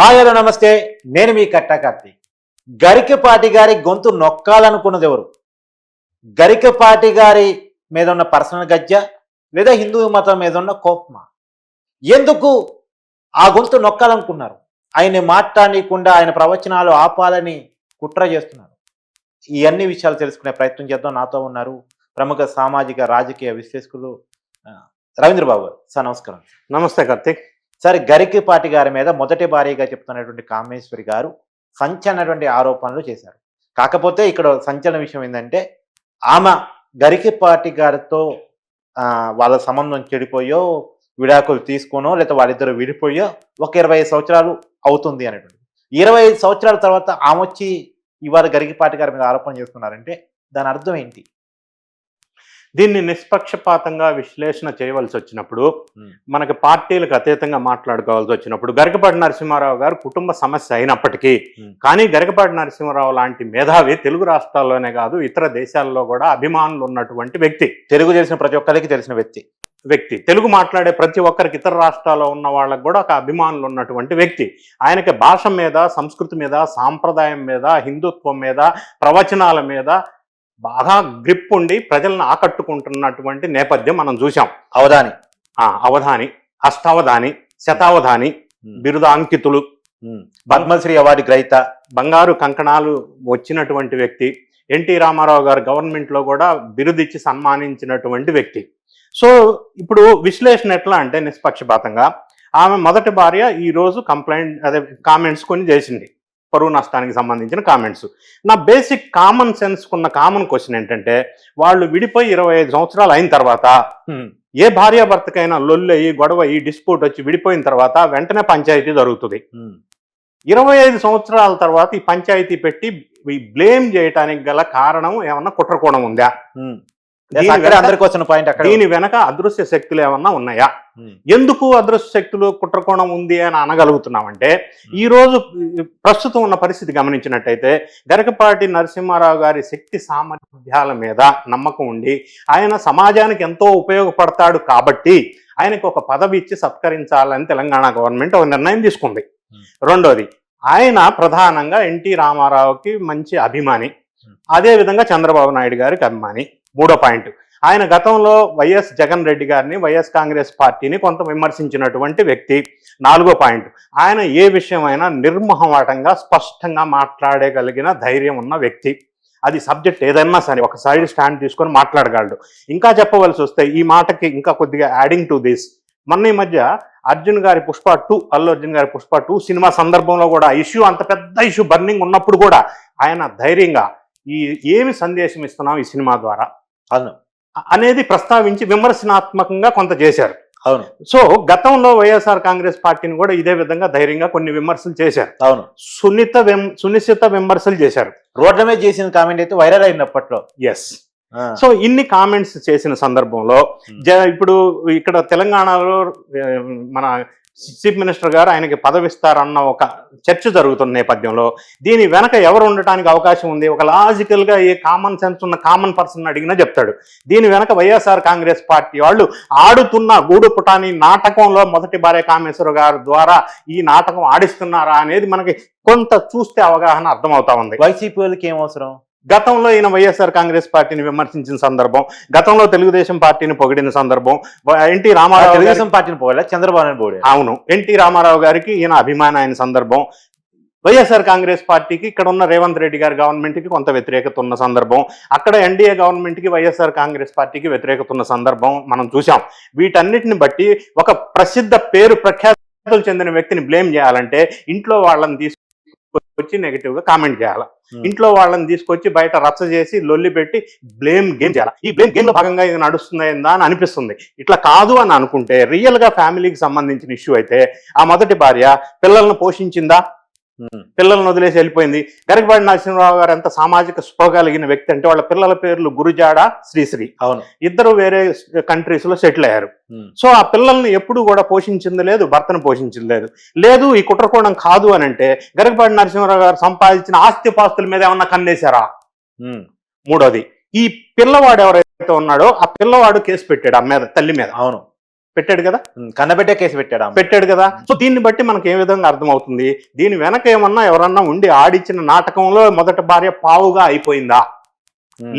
Hi hello నమస్తే. నేను మీ కట్టకర్తి గరికపాటి గారి గొంతు నొక్కాలనుకున్నది ఎవరు? గరికపాటి గారి మీద ఉన్న పర్సనల్ గజ్జ లేదా హిందూ మతం మీద ఉన్న కోపమా? ఎందుకు ఆ గొంతు నొక్కాలనుకున్నారు? ఆయన మాట్లాడకుండా ఆయన ప్రవచనాలు ఆపాలని కుట్ర చేస్తున్నారు. ఈ అన్ని విషయాలు తెలుసుకునే ప్రయత్నం చేద్దాం. నాతో ఉన్నారు ప్రముఖ సామాజిక రాజకీయ విశ్లేషకులు రవీంద్రబాబు రవీంద్ర బాబు గారు. సార్ నమస్కారం. నమస్తే కార్తీక్. సరే గరికిపాటి గారి మీద మొదటి భార్యగా చెప్తున్నటువంటి కామేశ్వరి గారు సంచలనటువంటి ఆరోపణలు చేశారు. కాకపోతే ఇక్కడ సంచలన విషయం ఏంటంటే ఆమె గరికిపాటి గారితో వాళ్ళ సంబంధం చెడిపోయో విడాకులు తీసుకోనో లేకపోతే వాళ్ళిద్దరు విడిపోయో ఒక ఇరవై ఐదు సంవత్సరాలు అవుతుంది అనేటువంటి ఇరవై ఐదు సంవత్సరాల తర్వాత ఆమె వచ్చి ఇవాళ గరికిపాటి గారి మీద ఆరోపణ చేస్తున్నారంటే దాని అర్థం ఏంటి? దీన్ని నిష్పక్షపాతంగా విశ్లేషణ చేయవలసి వచ్చినప్పుడు. మనకి పార్టీలకు అతీతంగా మాట్లాడుకోవాల్సి వచ్చినప్పుడు గరికపాటి నరసింహారావు గారు కుటుంబ సమస్య అయినప్పటికీ. కానీ గరికపాటి నరసింహారావు లాంటి మేధావి తెలుగు రాష్ట్రాల్లోనే కాదు ఇతర దేశాల్లో కూడా అభిమానులు ఉన్నటువంటి వ్యక్తి తెలుగు తెలిసిన ప్రతి ఒక్కరికి తెలిసిన వ్యక్తి వ్యక్తి తెలుగు మాట్లాడే ప్రతి ఒక్కరికి ఇతర రాష్ట్రాల్లో ఉన్న వాళ్ళకి కూడా ఒక అభిమానులు ఉన్నటువంటి వ్యక్తి ఆయనకి భాష మీద సంస్కృతి మీద సాంప్రదాయం మీద హిందుత్వం మీద ప్రవచనాల మీద బాగా గ్రిప్ ఉండి ప్రజలను ఆకట్టుకుంటున్నటువంటి నేపథ్యం మనం చూసాం అవధాని. ఆ అవధాని అష్టావధాని శతావధాని బిరుదాంకితులు. పద్మశ్రీ అవార్డు గ్రహీత. బంగారు కంకణాలు వచ్చినటువంటి వ్యక్తి. ఎన్టీ రామారావు గారు గవర్నమెంట్లో కూడా బిరుదిచ్చి సన్మానించినటువంటి వ్యక్తి. సో ఇప్పుడు విశ్లేషణ ఎట్లా అంటే నిష్పక్షపాతంగా ఆమె మొదటి భార్య ఈ రోజు కంప్లైంట్ అదే కామెంట్స్ కొన్ని చేసింది. పరువు నష్టానికి సంబంధించిన కామెంట్స్ నా బేసిక్ కామన్ సెన్స్ ఉన్న కామన్ క్వశ్చన్ ఏంటంటే వాళ్ళు విడిపోయి ఇరవై ఐదు సంవత్సరాలు అయిన తర్వాత. ఏ భార్యాభర్తకైనా లొల్లు అయ్యి గొడవ అయ్యి డిస్ప్యూట్ వచ్చి విడిపోయిన తర్వాత వెంటనే పంచాయతీ జరుగుతుంది. ఇరవై ఐదు సంవత్సరాల తర్వాత ఈ పంచాయతీ పెట్టి బ్లేమ్ చేయటానికి గల కారణం ఏమన్నా కుట్రకోణం ఉందా అందరికి వచ్చిన పాయింట్ అక్కడ దీని వెనక అదృశ్య శక్తులు ఏమన్నా ఉన్నాయా? ఎందుకు అదృశ్య శక్తులు కుట్రకోణం ఉంది అని అనగలుగుతున్నామంటే ఈ రోజు ప్రస్తుతం ఉన్న పరిస్థితి గమనించినట్టయితే గరకపాటి నరసింహారావు గారి శక్తి సామర్థ్యాల మీద నమ్మకం ఉండి ఆయన సమాజానికి ఎంతో ఉపయోగపడతాడు కాబట్టి ఆయనకు ఒక పదవి ఇచ్చి సత్కరించాలని తెలంగాణ గవర్నమెంట్ ఒక నిర్ణయం తీసుకుంది. రెండోది ఆయన ప్రధానంగా ఎన్టీ రామారావుకి మంచి అభిమాని. అదే విధంగా చంద్రబాబు నాయుడు గారికి అభిమాని. మూడో పాయింట్. ఆయన గతంలో వైఎస్ జగన్ రెడ్డి గారిని వైఎస్ కాంగ్రెస్ పార్టీని కొంత విమర్శించినటువంటి వ్యక్తి. నాలుగో పాయింట్. ఆయన ఏ విషయమైనా నిర్మహమాటంగా స్పష్టంగా మాట్లాడగలిగిన ధైర్యం ఉన్న వ్యక్తి. అది సబ్జెక్ట్ ఏదైనా సరే ఒక సైడ్ స్టాండ్ తీసుకొని మాట్లాడగలడు. ఇంకా చెప్పవలసి వస్తే ఈ మాటకి ఇంకా కొద్దిగా యాడింగ్ టు దిస్. మొన్న ఈ మధ్య అర్జున్ గారి పుష్ప టూ అల్లు అర్జున్ గారి పుష్ప టూ సినిమా సందర్భంలో కూడా ఇష్యూ అంత పెద్ద ఇష్యూ బర్నింగ్ ఉన్నప్పుడు కూడా ఆయన ధైర్యంగా ఈ ఏమి సందేశం ఇస్తున్నాం ఈ సినిమా ద్వారా? అవును. అనేది ప్రస్తావించి విమర్శనాత్మకంగా కొంత చేశారు. అవును. సో గతంలో వైఎస్ఆర్ కాంగ్రెస్ పార్టీని కూడా ఇదే విధంగా ధైర్యంగా కొన్ని విమర్శలు చేశారు. అవును. సున్నిత సునిశ్చిత విమర్శలు చేశారు. రోడ్ల మీద చేసిన కామెంట్ అయితే వైరల్ అయింది అప్పట్లో ఎస్ సో ఇన్ని కామెంట్స్ చేసిన సందర్భంలో జ ఇప్పుడు ఇక్కడ తెలంగాణలో మన చీఫ్ మినిస్టర్ గారు ఆయనకి పదవిస్తారన్న ఒక చర్చ జరుగుతున్న నేపథ్యంలో దీని వెనక ఎవరు ఉండటానికి అవకాశం ఉంది? ఒక లాజికల్గా ఏ కామన్ సెన్స్ ఉన్న కామన్ పర్సన్ అడిగినా చెప్తాడు. దీని వెనక వైఎస్ఆర్ కాంగ్రెస్ పార్టీ వాళ్ళు ఆడుతున్న గూడు పుటాని నాటకంలో మొదటి భార్య కామేశ్వర గారు ద్వారా ఈ నాటకం ఆడిస్తున్నారా అనేది మనకి కొంత చూస్తే అవగాహన అర్థమవుతా ఉంది. వైసీపీ వాళ్ళకి ఏం అవసరం? గతంలో ఈయన వైఎస్ఆర్ కాంగ్రెస్ పార్టీని విమర్శించిన సందర్భం గతంలో తెలుగుదేశం పార్టీని పొగిడిన సందర్భం ఎన్టీ రామారావు తెలుగుదేశం పార్టీని పోలే చంద్రబాబు నాయుడు అవును. ఎన్టీ రామారావు గారికి ఈయన అభిమాన అయిన సందర్భం వైఎస్ఆర్ కాంగ్రెస్ పార్టీకి ఇక్కడ ఉన్న రేవంత్ రెడ్డి గారి గవర్నమెంట్కి కొంత వ్యతిరేకత ఉన్న సందర్భం అక్కడ ఎన్డీఏ గవర్నమెంట్కి వైఎస్ఆర్ కాంగ్రెస్ పార్టీకి వ్యతిరేకత ఉన్న సందర్భం మనం చూసాం వీటన్నిటిని బట్టి ఒక ప్రసిద్ధ పేరు ప్రఖ్యాతులు చెందిన వ్యక్తిని బ్లేమ్ చేయాలంటే ఇంట్లో వాళ్ళని తీసుకొచ్చి నెగిటివ్గా కామెంట్ చేయాలి. ఇంట్లో వాళ్ళని తీసుకొచ్చి బయట రచ్చ చేసి లొల్లి పెట్టి బ్లేమ్ గేమ్ చేయాలి ఈ బ్లేమ్ గేమ్లో భాగంగా ఇది నడుస్తుందా అని అనిపిస్తుంది ఇట్లా కాదు అని అనుకుంటే రియల్గా ఫ్యామిలీకి సంబంధించిన ఇష్యూ అయితే ఆ మొదటి భార్య పిల్లలను పోషించిందా. పిల్లలను వదిలేసి వెళ్ళిపోయింది. గరికపాటి నరసింహరావు గారు ఎంత సామాజిక స్పృహ కలిగిన వ్యక్తి అంటే వాళ్ళ పిల్లల పేర్లు గురుజాడ శ్రీశ్రీ. అవును. ఇద్దరు వేరే కంట్రీస్లో సెటిల్ అయ్యారు. సో ఆ పిల్లల్ని ఎప్పుడు కూడా పోషించింది లేదు భర్తను పోషించింది లేదు. లేదు ఈ కుట్రకోణం కాదు అని అంటే గరికపాటి నరసింహరావు గారు సంపాదించిన ఆస్తి పాస్తుల మీద ఏమన్నా కన్నేశారా. మూడోది ఈ పిల్లవాడు ఎవరైతే ఉన్నాడో ఆ పిల్లవాడు కేసు పెట్టాడు ఆ మీద తల్లి మీద. అవును. పెట్టాడు కదా? ఉమ్, కన్నబెట్టే కేసు పెట్టాడు. పెట్టాడు కదా? సో దీన్ని బట్టి మనకి ఏ విధంగా అర్థమవుతుంది? దీని వెనక ఏమన్నా ఎవరన్నా ఉండి ఆడిచ్చిన నాటకంలో మొదటి భార్య పావుగా అయిపోయిందా.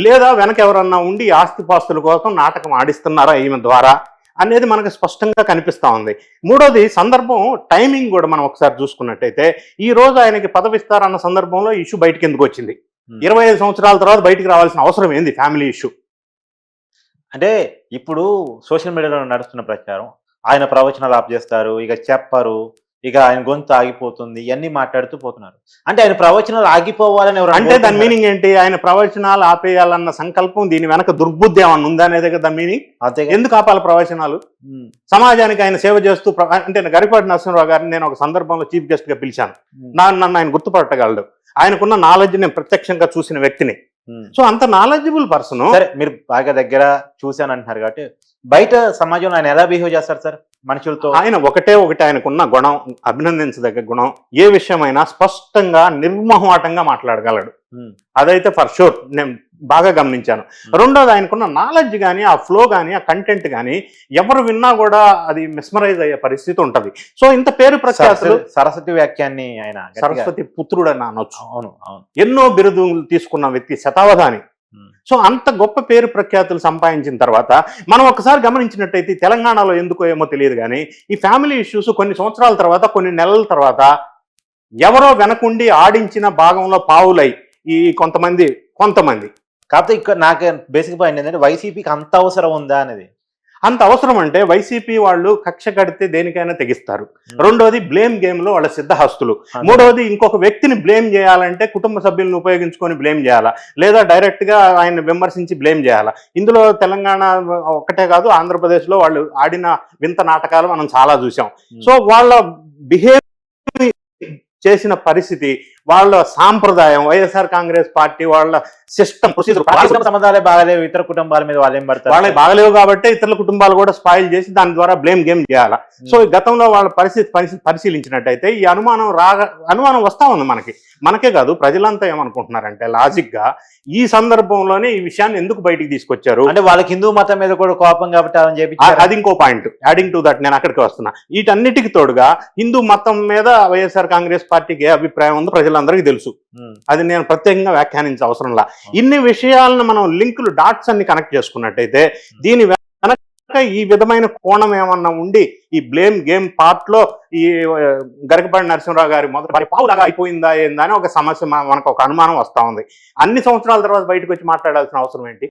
లేదా వెనక ఎవరన్నా ఉండి ఆస్తిపాస్తుల కోసం నాటకం ఆడిస్తున్నారా ఈమె ద్వారా? అనేది మనకు స్పష్టంగా కనిపిస్తా ఉంది. మూడోది సందర్భం టైమింగ్ కూడా మనం ఒకసారి చూసుకున్నట్టయితే ఈ రోజు ఆయనకి పదవి ఇస్తారన్న సందర్భంలో ఇష్యూ బయటకు ఎందుకు వచ్చింది. ఇరవై ఐదు సంవత్సరాల తర్వాత బయటికి రావాల్సిన అవసరం ఏంది? Family issue. అంటే ఇప్పుడు సోషల్ మీడియాలో నడుస్తున్న ప్రచారం. ఆయన ప్రవచనాలు ఆప్ చేస్తారు ఇక చెప్పరు ఇక ఆయన గొంతు ఆగిపోతుంది ఇవన్నీ మాట్లాడుతూ పోతున్నారు. అంటే ఆయన ప్రవచనాలు ఆగిపోవాలని ఎవరు అంటే దాని మీనింగ్ ఏంటి? ఆయన ప్రవచనాలు ఆపేయాలన్న సంకల్పం దీని వెనక దుర్బుద్ధి ఏమన్నా ఉందా అనేది కదా దాని మీనింగ్? అంతే ఎందుకు ఆపాలి ప్రవచనాలు? సమాజానికి ఆయన సేవ చేస్తూ అంటే గరిపాటి నరసింహరావు గారిని నేను ఒక సందర్భంలో చీఫ్ గెస్ట్గా పిలిచాను నన్ను ఆయన గుర్తుపట్టగలడు. ఆయనకున్న నాలెడ్జ్ నేను ప్రత్యక్షంగా చూసిన వ్యక్తిని. సో అంత నాలెడ్జబుల్ పర్సన్ సరే మీరు బాగా దగ్గర చూశాను అంటున్నారు కాబట్టి బయట సమాజంలో ఆయన ఎలా బిహేవ్ చేస్తారు సార్? మనుషులతో? ఆయన ఒకటే ఒకటి ఆయనకున్న గుణం అభినందించదగ్గ గుణం. ఏ విషయమైనా స్పష్టంగా నిర్మోహమాటంగా మాట్లాడగలడు. ఉమ్, అదైతే ఫర్ షూర్ నేను బాగా గమనించాను. రెండోది ఆయనకున్న నాలెడ్జ్ కానీ ఆ ఫ్లో కానీ ఆ కంటెంట్ కానీ ఎవరు విన్నా కూడా అది మిస్మరైజ్ అయ్యే పరిస్థితి ఉంటది. సో ఇంత పేరు ప్రఖ్యాతులు సరస్వతి- వ్యాఖ్యాన్ని ఆయన సరస్వతి పుత్రుడు అని అనొచ్చు. అవును అవును. ఎన్నో బిరుదులు తీసుకున్న వ్యక్తి శతావధాని. సో అంత గొప్ప పేరు ప్రఖ్యాతులు సంపాదించిన తర్వాత మనం ఒకసారి గమనించినట్టయితే తెలంగాణలో ఎందుకో ఏమో తెలియదు కానీ ఈ ఫ్యామిలీ ఇష్యూస్ కొన్ని సంవత్సరాల తర్వాత కొన్ని నెలల తర్వాత ఎవరో వెనకుండి ఆడించిన భాగంలో పావులై ఈ కొంతమంది కొంతమంది కాకపోతే ఇక్కడ నాకు బేసిక్ పాయింట్ ఏంటంటే వైసీపీకి అంత అవసరం ఉందా అనేది. అంత అవసరం అంటే వైసీపీ వాళ్ళు కక్ష కడితే దేనికైనా తెగిస్తారు. రెండోది బ్లేమ్ గేమ్లో వాళ్ళ సిద్ధహస్తులు. మూడవది ఇంకొక వ్యక్తిని బ్లేమ్ చేయాలంటే కుటుంబ సభ్యులను ఉపయోగించుకొని బ్లేమ్ చేయాలా? లేదా డైరెక్ట్గా ఆయన విమర్శించి బ్లేమ్ చేయాలా? ఇందులో తెలంగాణ ఒక్కటే కాదు ఆంధ్రప్రదేశ్లో వాళ్ళు ఆడిన వింత నాటకాలు మనం చాలా చూసాం సో వాళ్ళ బిహేవ్ చేసిన పరిస్థితి వాళ్ళ సాంప్రదాయం వైఎస్ఆర్ కాంగ్రెస్ పార్టీ వాళ్ళ సిస్టమ్ ప్రొసీజర్ సంబంధాలే బాగాలేవు ఇతర కుటుంబాల మీద వాళ్ళు ఏం పడతారు? వాళ్ళకి బాగలేవు కాబట్టి ఇతరుల కుటుంబాలు కూడా స్పాయిల్ చేసి దాని ద్వారా బ్లేమ్ గేమ్ చేయాలా? సో ఈ గతంలో వాళ్ళ పరిస్థితి పరిశీలించినట్టయితే ఈ అనుమానం రాగా అనుమానం వస్తా ఉంది మనకి. మనకే కాదు ప్రజలంతా ఏమనుకుంటున్నారంటే లాజిక్గా ఈ సందర్భంలోనే ఈ విషయాన్ని ఎందుకు బయటికి తీసుకొచ్చారు? అంటే వాళ్ళకి హిందూ మతం మీద కూడా కోపం కాబట్టి ఆ- చెప్పి అది ఇంకో పాయింట్ యాడింగ్ టు దట్ నేను అక్కడికి వస్తున్నా. వీటన్నిటికి తోడుగా హిందూ మతం మీద వైఎస్ఆర్ కాంగ్రెస్ పార్టీకి ఏ అభిప్రాయం ఉందో ప్రజలందరికీ తెలుసు. అది నేను ప్రత్యేకంగా వ్యాఖ్యానించే అవసరం లా. ఇన్ని విషయాలను మనం లింకులు డాట్స్ అన్ని కనెక్ట్ చేసుకున్నట్టయితే దీని వెనక ఈ విధమైన కోణం ఏమన్నా ఉండి ఈ బ్లేమ్ గేమ్ పార్ట్లో ఈ గరికపాటి నరసింహరావు గారి మొదటి భార్య పావులాగా అయిపోయిందా ఏందా అని ఒక సమస్య మన- మనకు ఒక అనుమానం వస్తా ఉంది. అన్ని సంవత్సరాల తర్వాత బయటకు వచ్చి మాట్లాడాల్సిన అవసరం ఏంటి?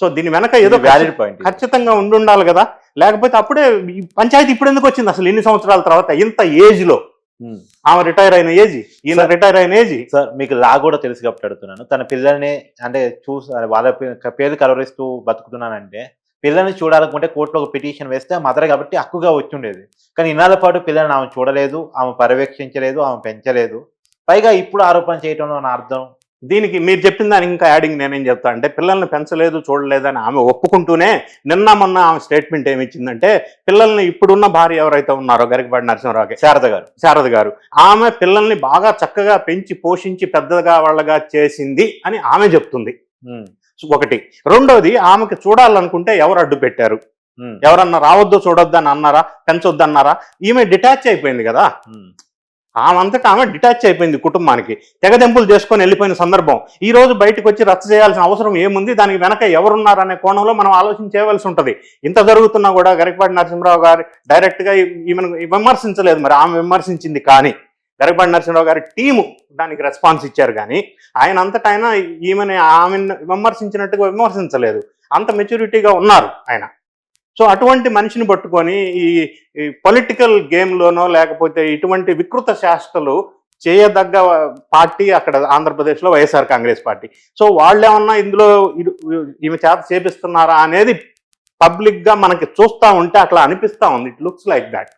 సో దీని వెనక ఏదో వ్యాలిడ్ పాయింట్ ఖచ్చితంగా ఉండి ఉండాలి కదా. లేకపోతే అప్పుడే ఈ పంచాయతీ ఇప్పుడు ఎందుకు వచ్చింది అసలు ఎన్ని సంవత్సరాల తర్వాత? ఇంత ఏజ్లో ఆమె రిటైర్ అయిన ఏజ్ ఈయన. రిటైర్ అయిన ఏజ్. సార్ మీకు లా కూడా తెలుసు కాబట్టి అడుగుతున్నాను. తన పిల్లల్ని అంటే చూసి వాళ్ళ పే- పేర్లు కలవరిస్తూ బతుకుతున్నానంటే పిల్లల్ని చూడాలనుకుంటే కోర్టులో ఒక పిటిషన్ వేస్తే మదర్ కాబట్టి హక్కుగా వచ్చి ఉండేది కానీ ఇన్నాళ్ళ పాటు పిల్లల్ని ఆమె చూడలేదు ఆమె పర్యవేక్షించలేదు ఆమె పెంచలేదు. పైగా ఇప్పుడు ఆరోపణ చేయటంలో నా అర్థం దీనికి మీరు చెప్పిన దానికి ఇంకా యాడింగ్ నేనేం చెప్తా అంటే పిల్లల్ని పెంచలేదు చూడలేదని ఆమె ఒప్పుకుంటూనే నిన్న మొన్న ఆమె స్టేట్మెంట్ ఏమి ఇచ్చిందంటే పిల్లల్ని ఇప్పుడున్న భార్య ఎవరైతే ఉన్నారో గరికపాటి నరసింహరావుకి శారద గారు శారద గారు ఆమె పిల్లల్ని బాగా చక్కగా పెంచి పోషించి పెద్దగా వాళ్ళగా చేసింది అని ఆమె చెప్తుంది. ఒకటి. రెండోది ఆమెకి చూడాలనుకుంటే ఎవరు అడ్డు పెట్టారు? ఎవరన్నా రావద్దు చూడొద్దు అని అన్నారా? పెంచొద్దు అన్నారా ఈమె డిటాచ్ అయిపోయింది కదా? ఉమ్, ఆమె డిటాచ్ అయిపోయింది కుటుంబానికి. తెగదెంపులు చేసుకొని వెళ్ళిపోయిన సందర్భం. ఈ రోజు బయటకు వచ్చి రచ్చ చేయాల్సిన అవసరం ఏముంది? దానికి వెనక ఎవరున్నారనే కోణంలో మనం ఆలోచించేయవలసి ఉంటుంది. ఇంత జరుగుతున్నా కూడా గరికపాటి నరసింహరావు గారు డైరెక్ట్గా ఈమెను విమర్శించలేదు మరి. ఆమె విమర్శించింది కానీ గరికపాటి నరసింహరావు గారి టీము దానికి రెస్పాన్స్ ఇచ్చారు కానీ ఆయన అంతటా ఆయన ఈమెని ఆమెను విమర్శించినట్టుగా విమర్శించలేదు. అంత మెచ్యూరిటీగా ఉన్నారు ఆయన. సో అటువంటి మనిషిని పట్టుకొని ఈ పొలిటికల్ గేమ్లోనో లేకపోతే ఇటువంటి వికృత శాస్త్రలు చేయదగ్గ పార్టీ అక్కడ ఆంధ్రప్రదేశ్లో వైఎస్ఆర్ కాంగ్రెస్ పార్టీ. సో వాళ్ళు ఏమన్నా ఇందులో ఈమె చేత చేపిస్తున్నారా అనేది పబ్లిక్గా మనకి చూస్తా ఉంటే అట్లా అనిపిస్తా ఉంది. It looks like that